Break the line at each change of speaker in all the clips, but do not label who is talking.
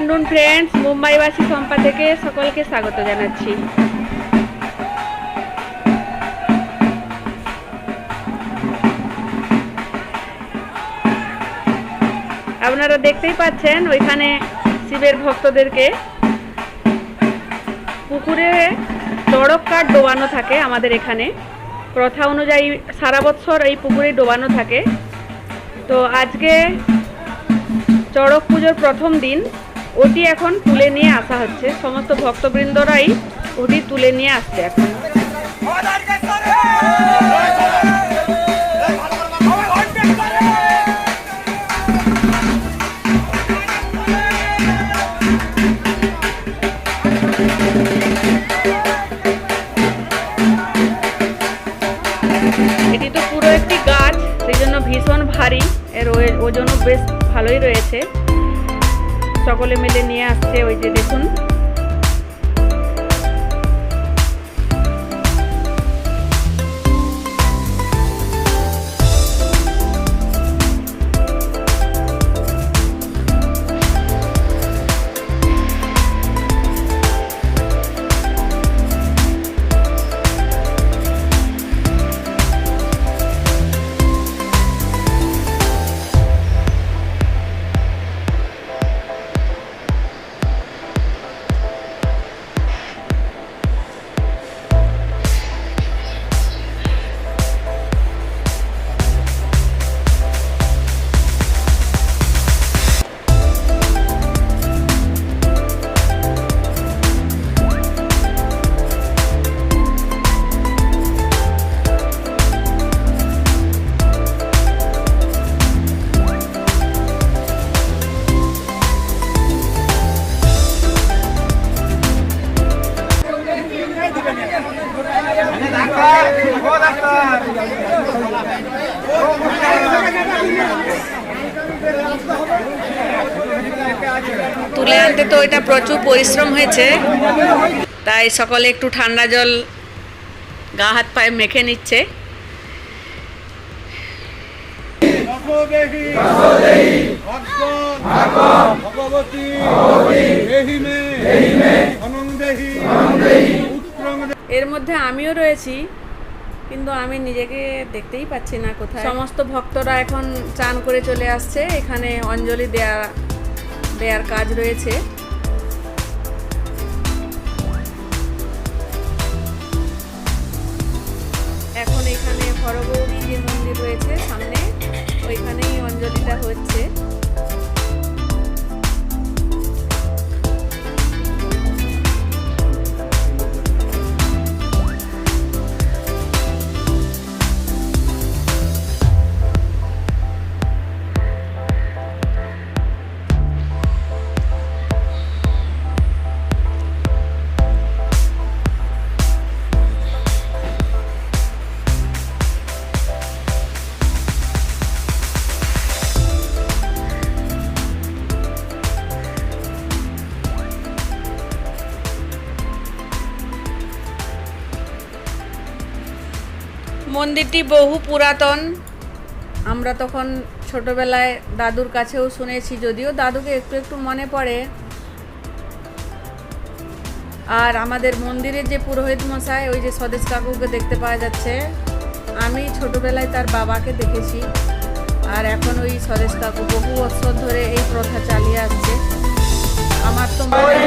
Afternoon friends মুম্বাইবাসী সম্পা থেকে সকলকে স্বাগত জানাচ্ছি। আপনারা দেখতেই পাচ্ছেন, ওইখানে শিবের ভক্তদেরকে। পুকুরে চড়ক কাঠ ডোবানো থাকে আমাদের এখানে। প্রথা অনুযায়ী সারা বছর এই পুকুরে ডোবানো থাকে। তো আজকে চড়ক পুজোর প্রথম দিন। ওটি এখন তুলে নিয়ে আসা হচ্ছে। সমস্ত ভক্তবৃন্দরাই ওটি তুলে নিয়ে আসছে এখন। এটি তো পুরো একটি গাছ, সেই জন্য ভীষণ ভারী। এর ওজনও বেশ ভালোই রয়েছে। সকলে মিলে নিয়ে আসছে ওই যে দেখুন। হয়েছে তাই সকলে একটু ঠান্ডা জল গা হাত পায়ে মেখে নিচ্ছে। এর মধ্যে আমিও রয়েছি, কিন্তু আমি নিজেকে দেখতেই পাচ্ছি না কোথায়। সমস্ত ভক্তরা এখন চান করে চলে আসছে। এখানে অঞ্জলি দেয়া দেয়ার কাজ রয়েছে। ওইখানেই হচ্ছে। মন্দিরটি বহু পুরাতন। আমরা তখন ছোটবেলায় দাদুর কাছেও শুনেছি যদিও দাদুকে একটু একটু মনে পড়ে। আর আমাদের মন্দিরের যে পুরোহিত মশাই ওই যে স্বদেশ কাকুকে দেখতে পাওয়া যাচ্ছে। আমি ছোটবেলায় তার বাবাকে দেখেছি। আর এখন ওই স্বদেশ কাকু বহু বছর ধরে এই প্রথা চালিয়ে আসছে। আমার তো মনে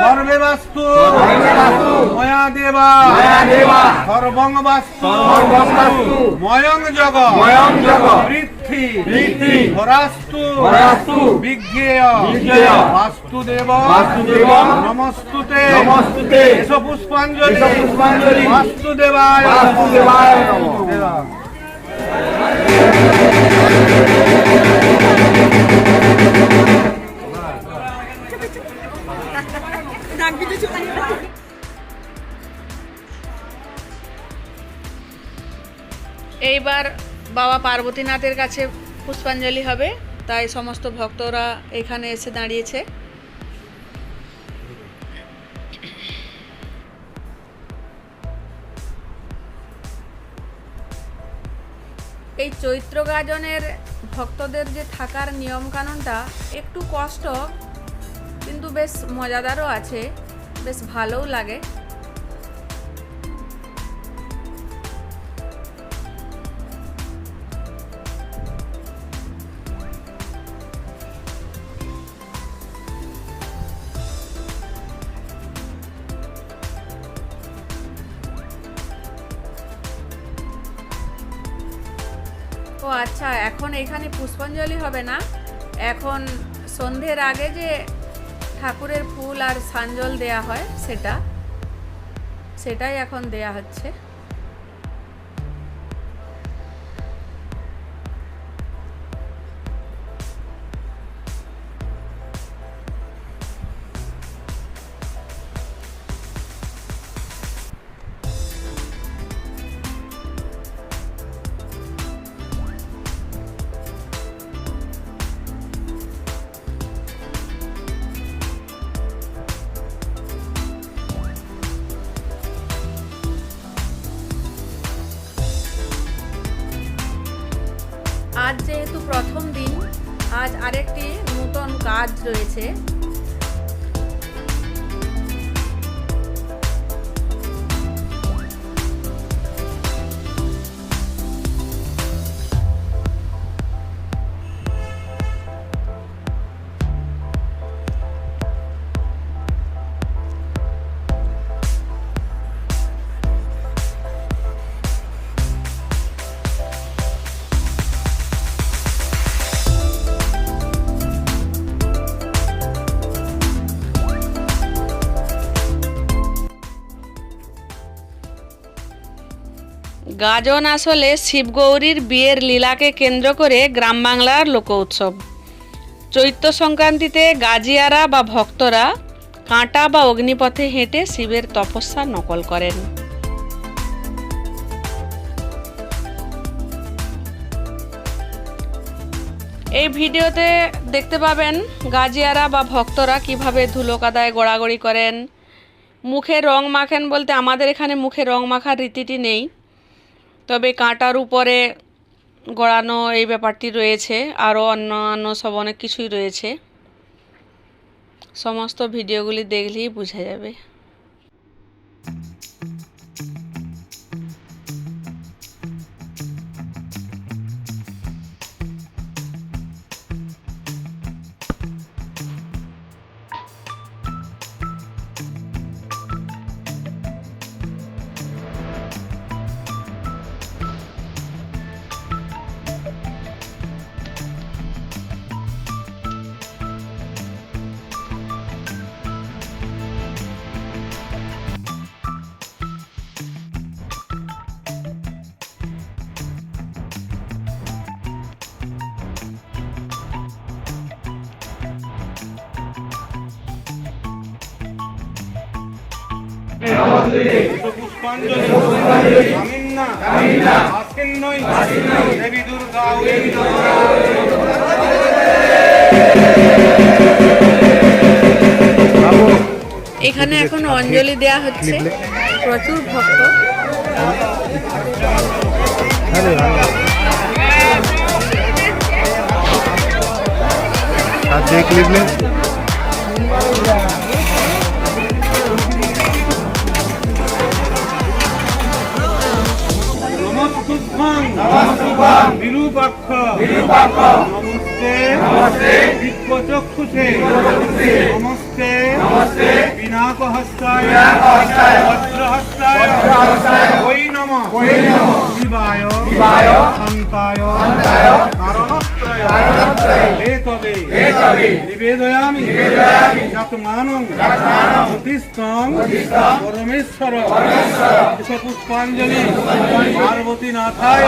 সর্বে বাস্তু ময়া দেবা সর্বং বাস্তু ময়ং জগ। পৃথ্বী ধরাস্তু। বিজ্ঞেয়। বাস্তুদেব। নমস্তুতে। এস পুষ্পাঞ্জলি বাস্তুদেবায়। দেবা।
এইবার বাবা পার্বতীনাথের কাছে পুষ্পাঞ্জলি হবে, তাই সমস্ত ভক্তরা এখানে এসে দাঁড়িয়েছে। এই চৈত্র গাজনের ভক্তদের যে থাকার নিয়মকানুনটা একটু কষ্ট, কিন্তু বেশ মজাদারও আছে, বেশ ভালোও লাগে। এখন পুষ্পাঞ্জলি হবে না। এখন সন্ধ্যের আগে যে ঠাকুরের ফুল আর সাঞ্জল দেয়া হয়, সেটা, সেটাই এখন দেয়া হচ্ছে। আজ যেহেতু প্রথম দিন আজ আরেকটি নূতন কাজ রয়েছে। গাজন আসলে শিবগৌরীর বিয়ের লীলাকে কেন্দ্র করে গ্রাম বাংলার লোক উৎসব। চৈত্র সংক্রান্তিতে গাজিয়ারা বা ভক্তরা কাঁটা বা অগ্নিপথে হেঁটে শিবের তপস্যা নকল করেন। এই ভিডিওতে দেখতে পাবেন গাজিয়ারা বা ভক্তরা কীভাবে ধুলো কাদায় গড়াগড়ি করেন। মুখে রং মাখেন বলতে আমাদের এখানে মুখে রং মাখার রীতিটি নেই। তবে কাঁটার উপরে গড়ানো এই ব্যাপারটি রয়েছে, আরও অন্য সব অনেক কিছুই রয়েছে। সমস্ত ভিডিওগুলি দেখলেই বোঝা যাবে। এখানে এখন অঞ্জলি দেয়া হচ্ছে। প্রচুর ভক্ত।
নমস্তুভ্যং নমস্তুভ্যং বিরূপাক্ষ। বিরূপাক্ষ। নমস্তে। নমস্তে। নমস্তে। বিনাকহস্তায়। বিনাকহস্তায়। বজ্রহস্তায় বজ্রহস্তায় ওই নমঃ। ওই নমঃ। শিবায় শিবায় শান্তায় শান্তায় নিবেদয়ামি যতমানং পরমেশ্বর পরমেশ্বর পুষ্পাঞ্জলি পার্বতী নাথায়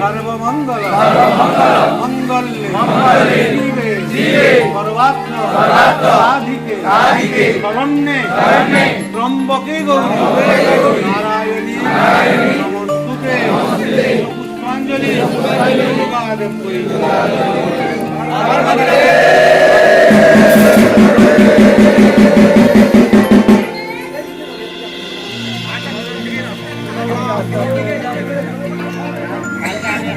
সর্বমঙ্গল মঙ্গলে শিবে সর্বাত্ম সাধিকে শরণ্যে ত্রম্বকে গৌরী নারায়ণী নমস্তুতে পুষ্পাঞ্জলি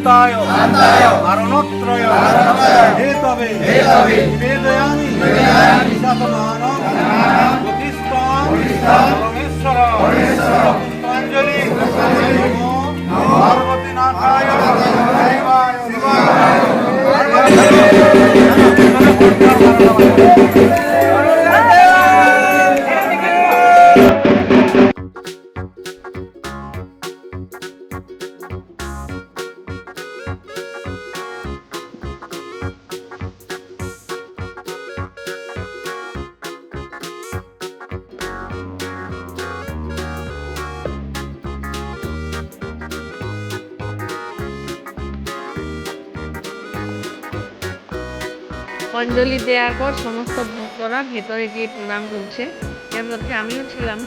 শান্তায় কারণত্রয় হে তবে নিবেদয়ামি জ্যোতিষ্কাম পরমেশ্বর পুষ্পাঞ্জলি নমো পার্বতীনাথায়
ভেতরে গিয়ে প্রণাম করছে। আমিও ছিলাম।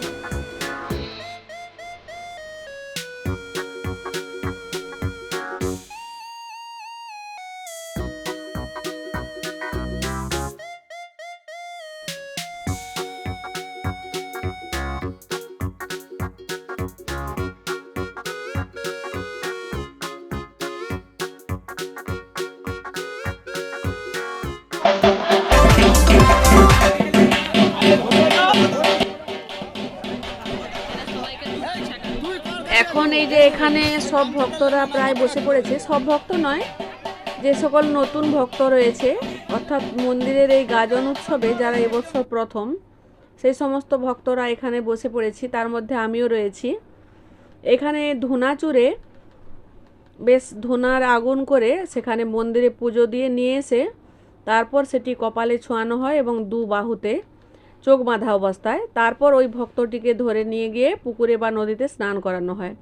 এখানে সব ভক্তরা প্রায় বসে পড়েছে। সব ভক্ত নয়, যে সকল নতুন ভক্ত রয়েছে, অর্থাৎ মন্দিরের এই গাজন উৎসবে যারা এবছর প্রথম, সেই সমস্ত ভক্তরা এখানে বসে পড়েছি। তার মধ্যে আমিও রয়েছি। এখানে ধুনা চুরে, বেশ ধুনার আগুন করে সেখানে মন্দিরে পুজো দিয়ে নিয়ে এসে, তারপর সেটি কপালে ছোঁয়ানো হয় এবং দু বাহুতে চোখ বাঁধা অবস্থায়। তারপর ওই ভক্তটিকে ধরে নিয়ে গিয়ে পুকুরে বা নদীতে স্নান করানো হয়।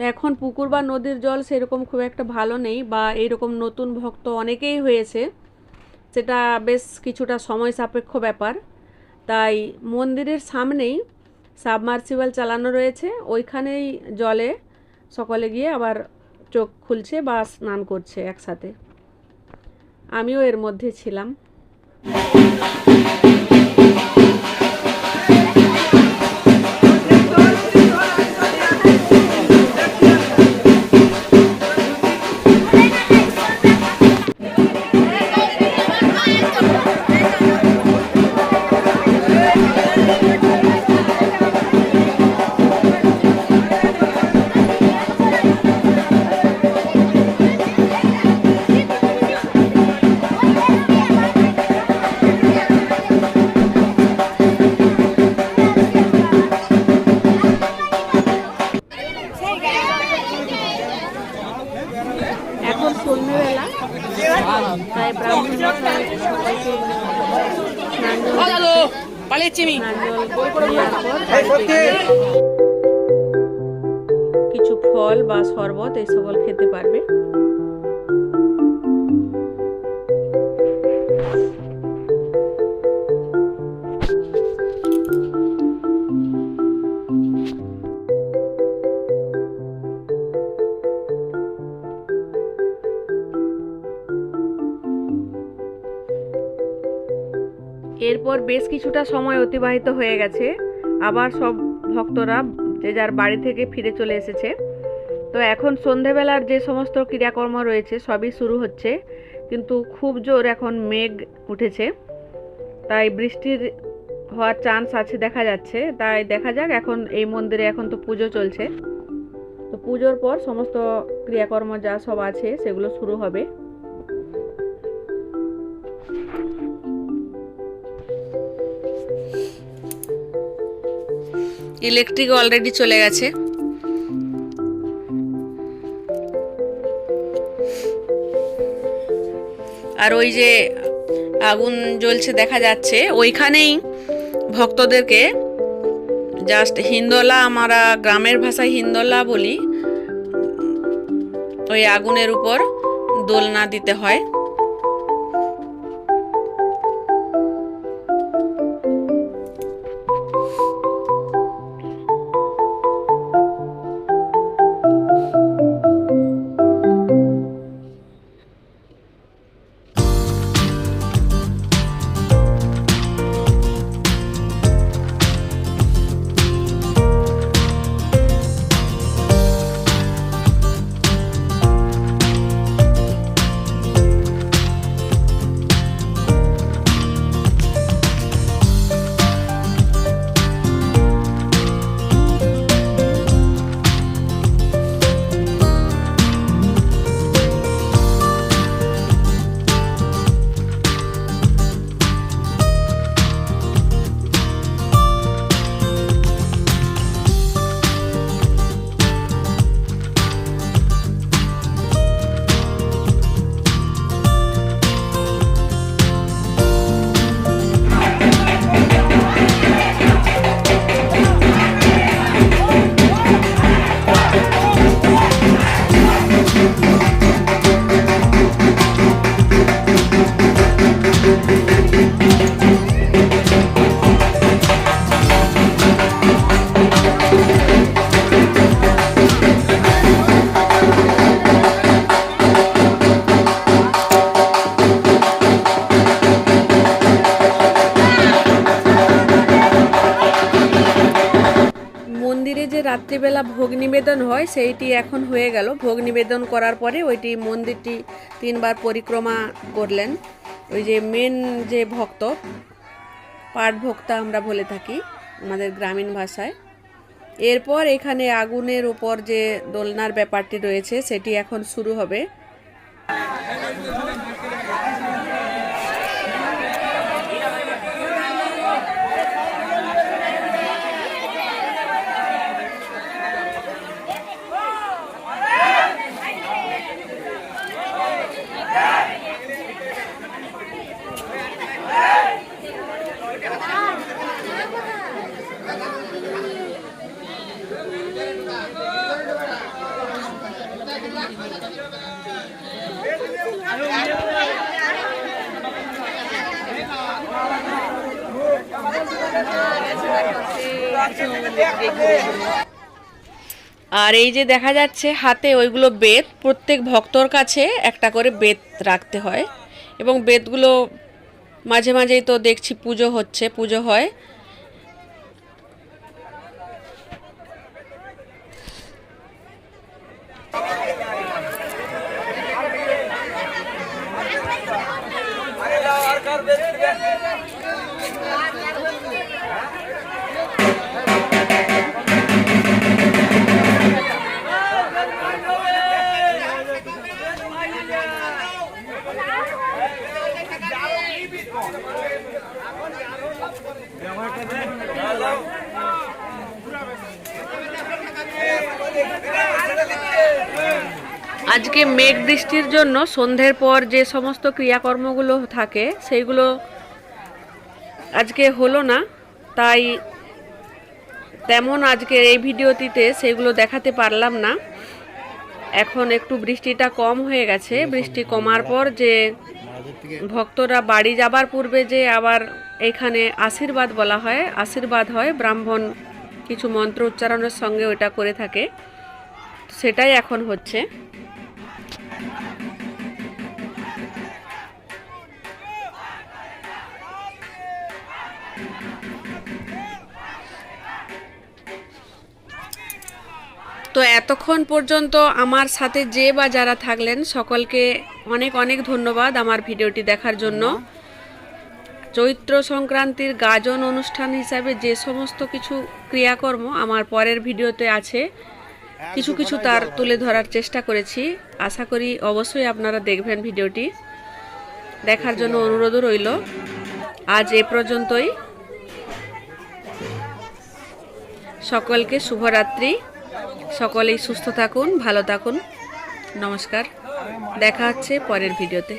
তো এখন পুকুর বা নদীর জল সেরকম খুব একটা ভালো নেই বা এইরকম নতুন ভক্ত অনেকেই হয়েছে, সেটা বেশ কিছুটা সময় সাপেক্ষ ব্যাপার। তাই মন্দিরের সামনেই সাবমার্সিবল চালানো রয়েছে, ওইখানেই জলে সকলে গিয়ে আবার চোখ খুলছে বা স্নান করছে একসাথে। আমিও এর মধ্যে ছিলাম। এরপর বেশ কিছুটা সময় অতিবাহিত হয়ে গেছে। আবার সব ভক্তরা যে যার বাড়ি থেকে ফিরে চলে এসেছে। তো এখন সন্ধেবেলার যে সমস্ত ক্রিয়াকর্ম রয়েছে, সবই শুরু হচ্ছে। কিন্তু খুব জোর এখন মেঘ উঠেছে। তাই বৃষ্টির হওয়ার চান্স আছে দেখা যাচ্ছে। তাই দেখা যাক, এখন এই মন্দিরে এখন তো পুজো চলছে। তো পুজোর পর সমস্ত ক্রিয়াকর্ম যা সব আছে, সেগুলো শুরু হবে। ইলেকট্রিক অলরেডি চলে গেছে। আর ওই যে আগুন জ্বলছে দেখা যাচ্ছে, ওইখানেই ভক্তদেরকে জাস্ট হিন্দোলা আমরা গ্রামের ভাষায় হিন্দোলা বলি, ওই আগুনের উপর দোলনা দিতে হয়। মন্দিরে যে রাত্রিবেলা ভোগ নিবেদন হয়, সেইটি এখন হয়ে গেল। ভোগ নিবেদন করার পরে ওইটি মন্দিরটি তিনবার পরিক্রমা করলেন। ওই যে মেন যে ভক্ত পাট ভক্তা আমরা বলে থাকি আমাদের গ্রামীণ ভাষায়। এরপর এখানে আগুনের উপর যে দোলনার ব্যাপারটি রয়েছে, সেটি এখন শুরু হবে। আর এই যে দেখা যাচ্ছে হাতে ওইগুলো বেত, প্রত্যেক ভক্তর কাছে একটা করে বেত রাখতে হয়। এবং বেতগুলো মাঝে মাঝেই তো দেখছি পুজো হচ্ছে, পুজো হয়। আজকে মেঘ বৃষ্টির জন্য সন্ধ্যের পর যে সমস্ত ক্রিয়াকর্মগুলো থাকে, সেইগুলো আজকে হলো না। তাই তেমন আজকে এই ভিডিওটিতে সেগুলো দেখাতে পারলাম না। এখন একটু বৃষ্টিটা কম হয়ে গেছে। বৃষ্টি কমার পর যে ভক্তরা বাড়ি যাবার পূর্বে যে আবার এখানে আশীর্বাদ বলা হয়, আশীর্বাদ হয়, ব্রাহ্মণ কিছু মন্ত্র উচ্চারণের সঙ্গে ওটা করে থাকে। সেটাই এখন হচ্ছে। তো এতক্ষণ পর্যন্ত আমার সাথে যে বা যারা থাকলেন, সকলকে অনেক অনেক ধন্যবাদ আমার ভিডিওটি দেখার জন্য। চৈত্র সংক্রান্তির গাজন অনুষ্ঠান হিসাবে যে সমস্ত কিছু ক্রিয়াকর্ম আমার পরের ভিডিওতে আছে কিছু কিছু তার তুলে ধরার চেষ্টা করেছি। আশা করি অবশ্যই আপনারা দেখবেন ভিডিওটি। দেখার জন্য অনুরোধও রইল। আজ এ পর্যন্তই। সকলকে শুভরাত্রি। সকলেই সুস্থ থাকুন, ভালো থাকুন। নমস্কার। দেখা হচ্ছে পরের ভিডিওতে।